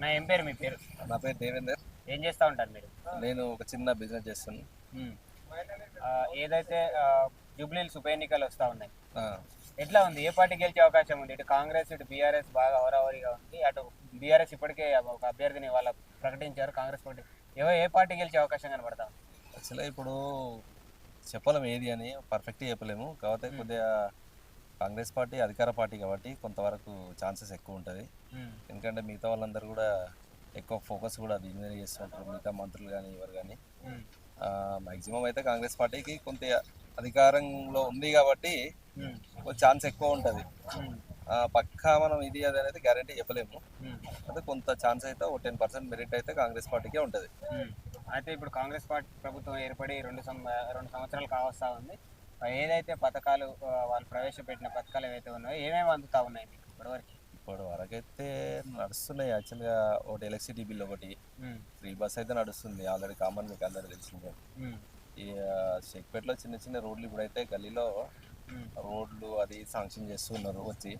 నా ఏం పేరు మీ పేరు? నా పేరు దేవేందర్. ఏం చేస్తూ ఉంటారు మీరు? నేను ఒక చిన్న బిజినెస్ చేస్తాను ఏదైతే జూబ్లీల్స్ ఉప ఎన్నికలు వస్తూ ఉన్నాయి ఎట్లా ఉంది? ఏ పార్టీ గెలిచే అవకాశం ఉంది? ఇటు కాంగ్రెస్ ఇటు బీఆర్ఎస్ బాగా హోరాహోరీగా ఉంది. అటు బీఆర్ఎస్ ఇప్పటికే ఒక అభ్యర్థిని వాళ్ళ ప్రకటించారు. కాంగ్రెస్ పార్టీ ఏవో ఏ పార్టీ గెలిచే అవకాశం కనబడతా? యాక్చువల్గా ఇప్పుడు చెప్పలేము ఏది అని పర్ఫెక్ట్ చెప్పలేము. కాకపోతే కొద్దిగా కాంగ్రెస్ పార్టీ అధికార పార్టీ కాబట్టి కొంతవరకు ఛాన్సెస్ ఎక్కువ ఉంటుంది మ్మ్. ఎందుకంటే మిగతా వాళ్ళందరూ కూడా ఎక్కువ ఫోకస్ కూడా దీని మీద చేస్తుంటారు మిగతా మంత్రులు కానీ ఎవరు కానీ. మ్యాక్సిమం అయితే కాంగ్రెస్ పార్టీకి కొంత అధికారంలో ఉంది కాబట్టి. కొంచెం ఛాన్స్ ఎక్కువ ఉంటుంది. పక్కా మనం ఇది అది అనేది గ్యారంటీ చెప్పలేము. అయితే కొంత ఛాన్స్ అయితే ఒక టెన్ పర్సెంట్ మెరిట్ అయితే కాంగ్రెస్ పార్టీకే ఉంటుంది. అయితే ఇప్పుడు కాంగ్రెస్ పార్టీ ప్రభుత్వం ఏర్పడి రెండు రెండు సంవత్సరాలు కావస్తా ఉంది ఏదైతే పథకాలు వాళ్ళు ప్రవేశపెట్టిన పథకాలు ఏవైతే ఉన్నాయో ఏమేమి అందుతా ఉన్నాయి మీకు ఇప్పటివరకు ఇప్పుడు వరకైతే నడుస్తున్నాయి యాక్చువల్గా ఒకటి ఎలక్ట్రిసిటీ బిల్ ఒకటి. ఫ్రీ బస్ అయితే నడుస్తుంది ఆల్రెడీ కామన్ మీకు అందరికి తెలిసిందే. ఈ షేక్పేటలో చిన్న చిన్న రోడ్లు ఇప్పుడైతే గల్లీలో. రోడ్లు అది శాంక్షన్ చేస్తున్నారు వచ్చి.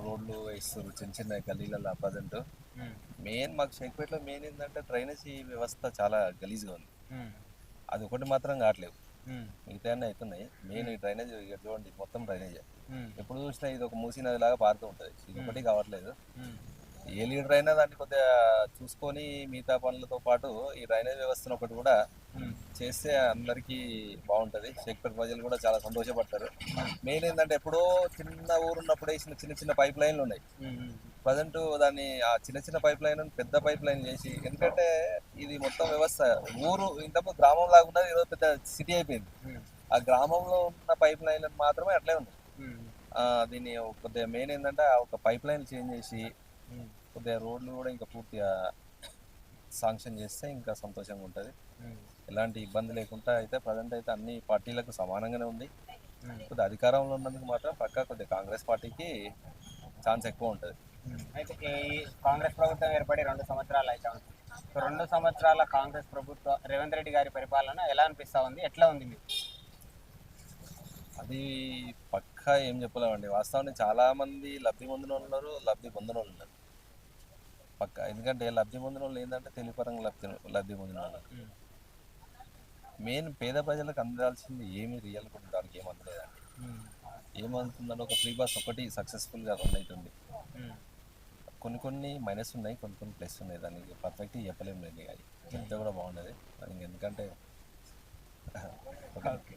రోడ్లు వేస్తున్నారు చిన్న చిన్న గల్లీలలో ప్రజెంట్. మెయిన్ మాకు షేక్పేటలో మెయిన్ ఏంటంటే డ్రైనేజీ వ్యవస్థ చాలా గలీజ్గా ఉంది. అది ఒకటి మాత్రం కావట్లేదు. మిగతా అన్నీ అవుతున్నాయి. మెయిన్ ఈ డ్రైనేజ్ చూడండి మొత్తం డ్రైనేజే. మ్మ్. ఎప్పుడు చూసినా ఇది ఒక మూసి నది లాగా పారుతూ ఉంటుంది. ఇది ఒకటి కావట్లేదు. ఏ లీడర్ అయినా దాన్ని కొద్దిగా చూసుకొని మిగతా పనులతో పాటు ఈ డ్రైనేజ్ వ్యవస్థను ఒకటి కూడా. చేస్తే అందరికీ బాగుంటుంది. షేక్పేట ప్రజలు కూడా చాలా సంతోషపడతారు. మెయిన్ ఏంటంటే ఎప్పుడో చిన్న ఊరు ఉన్నప్పుడు వేసిన చిన్న చిన్న పైప్ లైన్లు ఉన్నాయి. ప్రజెంట్ దాన్ని ఆ చిన్న చిన్న పైప్ లైన్ పెద్ద పైప్ లైన్ చేసి ఎందుకంటే ఇది మొత్తం వ్యవస్థ ఊరు ఇంతకు గ్రామం లాగా ఉన్నది ఈరోజు పెద్ద సిటీ అయిపోయింది. ఆ గ్రామంలో ఉన్న పైప్ లైన్ మాత్రమే అట్లే ఉంది దీన్ని కొద్దిగా మెయిన్ ఏంటంటే ఆ ఒక పైప్ లైన్ చేంజ్ చేసి. కొద్దిగా రోడ్లు కూడా ఇంకా పూర్తిగా శాంక్షన్ చేస్తే ఇంకా సంతోషంగా ఉంటుంది. ఎలాంటి ఇబ్బంది లేకుండా అయితే ప్రజెంట్ అయితే అన్ని పార్టీలకు సమానంగానే ఉంది. కొద్దిగా అధికారంలో ఉన్నందుకు మాత్రం పక్కా కొద్దిగా కాంగ్రెస్ పార్టీకి ఛాన్స్ ఎక్కువ ఉంటుంది అయితే ఈ కాంగ్రెస్ ప్రభుత్వం ఏర్పడి రెండు సంవత్సరాలు అయితే ఉంది. సో రెండు సంవత్సరాల కాంగ్రెస్ ప్రభుత్వ రేవంత్ రెడ్డి గారి పరిపాలన ఎలా అనిపిస్తా ఉంది? ఎట్లా ఉంది మీకు? అది పక్కా ఏం చెప్పలేమండి. వాస్తవానికి చాలా మంది లబ్ధి పొందిన వాళ్ళు ఉన్నారు లబ్ధి పొందిన వాళ్ళు ఉన్నారు. పక్కా. ఎందుకంటే లబ్ధి పొందిన వాళ్ళు ఏంటంటే తెలిపరంగా లబ్ధి లబ్ధి పొందిన వాళ్ళు మెయిన్ పేద ప్రజలకు అందాల్సింది ఏమి రియల్ కూడా దానికి ఏం అందలేదండి ఏమంటుందంటే ఒక ఫ్రీ బస్ ఒకటి సక్సెస్ఫుల్గా రన్ అవుతుంది కొన్ని కొన్ని మైనస్ ఉన్నాయి కొన్ని కొన్ని ప్లస్ ఉన్నాయి. దానికి పర్ఫెక్ట్ చెప్పలేము లేదు అది చెప్తే కూడా బాగుండదు. ఎందుకంటే ఓకే.